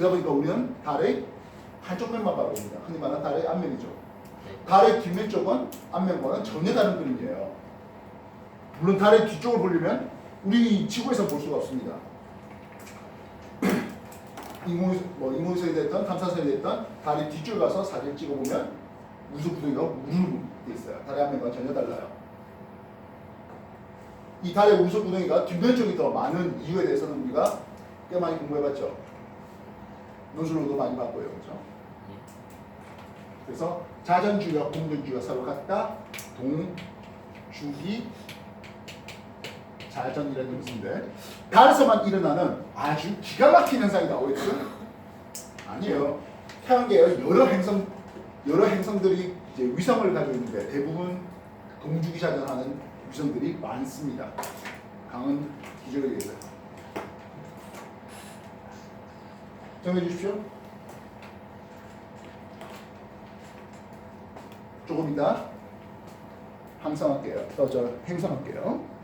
그러다 보니까 우리는 달의 한쪽 면만 바라봅니다. 흔히 말하는 달의 앞면이죠. 달의 뒷면 쪽은 앞면과는 전혀 다른 그림이에요. 물론 달의 뒤쪽을 보려면 우리 지구에서 볼 수가 없습니다. 인공 뭐 인공위성이 됐던 탐사선이 됐던 달의 뒤쪽에 가서 사진 찍어보면 우주 구덩이가 돼 있어요. 달의 앞면과 전혀 달라요. 이 달의 우주 구덩이가 뒷면 쪽이 더 많은 이유에 대해서는 우리가 꽤 많이 공부해봤죠. 논술로도 많이 봤고요, 그렇죠? 그래서 자전주와 공전주가 서로 같다. 동주기 자전이라는 뜻인데 달에서만 일어나는 아주 기가 막힌 현상이 나오겠죠? 아니에요. 태양계에 여러 행성 여러 행성들이 이제 위성을 가지고 있는데 대부분 동주기 자전하는 위성들이 많습니다. 강은 기적에 의해서. 정해 주십시오. 조금 이따 항상할게요. 어, 저 행성할게요.